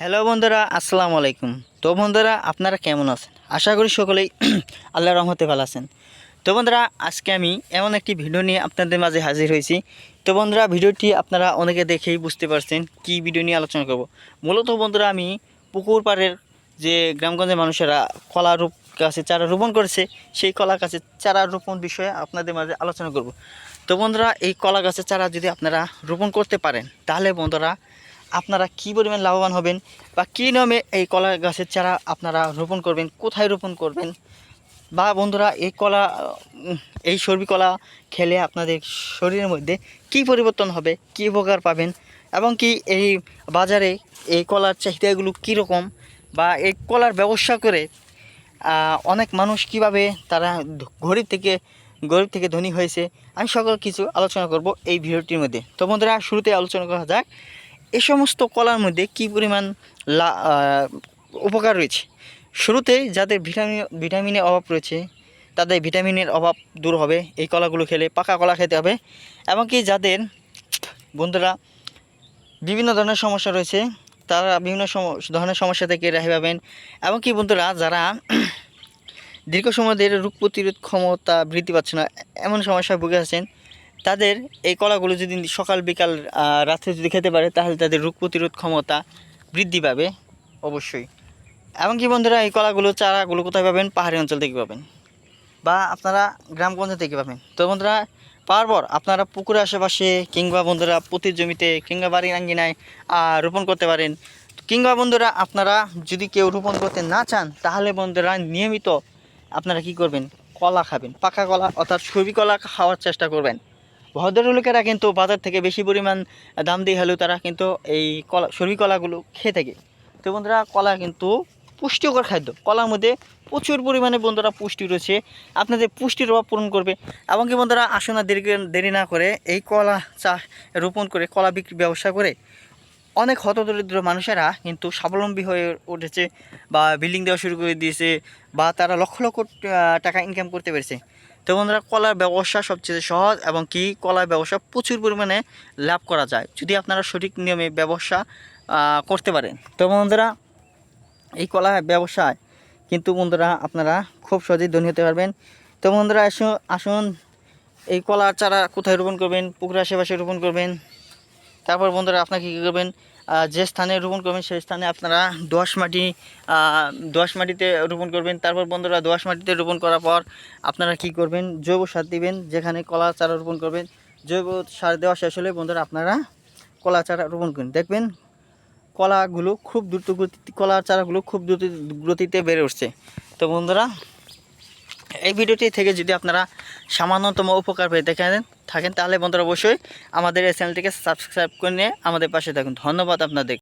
Hello বন্ধুরা, আসসালামু আলাইকুম। তো বন্ধুরা, আপনারা কেমন আছেন? আশা করি সকলেই আল্লাহ রহমতে ভালো আছেন। তো বন্ধুরা, আজকে আমি এমন একটি ভিডিও নিয়ে আপনাদের মাঝে হাজির হয়েছি। তো বন্ধুরা, ভিডিওটি আপনারা অনেকে দেখেই বুঝতে পারছেন কি ভিডিও নিয়ে আলোচনা করব। মূলত বন্ধুরা, আমি পুকুর পাড়ের যে গ্রামগঞ্জের মানুষেরা কলা রূপ গাছে চারা রোপণ করেছে, সেই কলা গাছের চারা রোপণ বিষয়ে আপনাদের মাঝে আলোচনা করব। তো বন্ধুরা, এই কলা গাছের চারা যদি আপনারা রোপণ করতে পারেন, তাহলে বন্ধুরা আপনারা কী পরিমাণ লাভবান হবেন বা কী নিয়মে এই কলা গাছের চারা আপনারা রোপণ করবেন, কোথায় রোপণ করবেন? বা বন্ধুরা, এই কলা এই সর্বি কলা খেলে আপনাদের শরীরের মধ্যে কি পরিবর্তন হবে, কী উপকার পাবেন এবং কি এই বাজারে এই কলার চাহিদাগুলো কীরকম বা এই কলার ব্যবসা করে অনেক মানুষ কীভাবে তারা গরিব থেকে গরিব থেকে ধনী হয়েছে, আমি সকল কিছু আলোচনা করব এই ভিডিওটির মধ্যে। তো বন্ধুরা, শুরুতে আলোচনা করা যাক। এই সমস্ত কলার মধ্যে কী পরিমাণ লা উপকার রয়েছে? শুরুতেই যাদের ভিটামিন, ভিটামিনের অভাব রয়েছে, তাদের ভিটামিনের অভাব দূর হবে, এই কলাগুলো খেলে পাকা কলা খেতে হবে। এবং কি যাদের, বন্ধুরা, বিভিন্ন ধরনের সমস্যা রয়েছে, তারা বিভিন্ন ধরনের সমস্যা থেকে রেহাই পাবেন। এবং কি বন্ধুরা, যারা দীর্ঘ সময় ধরে রোগ প্রতিরোধ ক্ষমতা বৃদ্ধি পাচ্ছে না, এমন সমস্যায় ভুগে আছেন তাদের এই কলাগুলো যদি সকাল, বিকাল রাত্রে যদি খেতে পারে, তাহলে তাদের রোগ প্রতিরোধ ক্ষমতা বৃদ্ধি পাবে, অবশ্যই। এমনকি বন্ধুরা, এই কলাগুলো, চারাগুলো কোথায় পাবেন? পাহাড়ি অঞ্চল থেকে পাবেন। বা আপনারা গ্রামগঞ্জ থেকে পাবেন। তো বন্ধুরা, পাওয়ার পর আপনারা পুকুরের আশেপাশে কিংবা বন্ধুরা প্রতির জমিতে কিংবা বাড়ির আঙ্গিনায় রোপণ করতে পারেন। কিংবা বন্ধুরা, আপনারা যদি কেউ রোপণ করতে না চান, তাহলে বন্ধুরা নিয়মিত আপনারা কি করবেন? কলা খাবেন। পাকা কলা অর্থাৎ ছবি কলা খাওয়ার চেষ্টা করবেন। ভদ্রলোকেরা কিন্তু বাজার থেকে বেশি পরিমাণ দাম দিয়ে হলেও তারা কিন্তু এই কলা সবজি কলাগুলো খেয়ে থাকে। তো বন্ধুরা, কলা কিন্তু পুষ্টিকর খাদ্য। কলার মধ্যে প্রচুর পরিমাণে বন্ধুরা পুষ্টি রয়েছে। আপনাদের পুষ্টির অভাব পূরণ করবে, এবং কি বন্ধুরা আসুন দেরি দেরি না করে এই কলা চাষ রোপণ করে, কলা বিক্রি ব্যবসা করে। অনেক হতদরিদ্র মানুষেরা কিন্তু স্বাবলম্বী হয়ে উঠেছে বা বিল্ডিং দেওয়া শুরু করে দিয়েছে বা তারা লক্ষ লক্ষ টাকা ইনকাম করতে পেরেছে। তো বন্ধুরা, কলার ব্যবসা সবচেয়ে সহজ এবং কি কলার ব্যবসা প্রচুর পরিমাণে লাভ করা যায়, যদি আপনারা সঠিক নিয়মে ব্যবসা করতে পারেন। তো বন্ধুরা, এই কলা ব্যবসায় কিন্তু বন্ধুরা, আপনারা খুব সহজেই ধনী হতে পারবেন। তো বন্ধুরা, আসুন আসুন, এই কলার চারা কোথায় রোপণ করবেন, পুকুরের আশেপাশে রোপণ করবেন। তারপর বন্ধুরা, আপনাকে কী করবেন? যে স্থানে রোপণ করবেন, সেই স্থানে আপনারা দোয়াশ মাটি দোয়াশ মাটিতে রোপণ করবেন। তারপর বন্ধুরা, দোয়াশ মাটিতে রোপণ করার পর আপনারা কি করবেন? জৈব সার দিবেন, যেখানে কলা চারা রোপণ করবেন। জৈব সার দেওয়া শেষ হলে বন্ধুরা আপনারা কলা চারা রোপণ করুন দেখবেন কলাগুলো খুব দ্রুত গতি কলার চারাগুলো খুব দ্রুত গতিতে বেড়ে উঠছে। তো বন্ধুরা এই ভিডিওটি থেকে যদি আপনারা সামান্যতম উপকার পেয়ে দেখেন থাকেন, তাহলে বন্ধুরা অবশ্যই আমাদের এই চ্যানেলটিকে সাবস্ক্রাইব করে নিয়ে আমাদের পাশে থাকুন। ধন্যবাদ আপনাদের।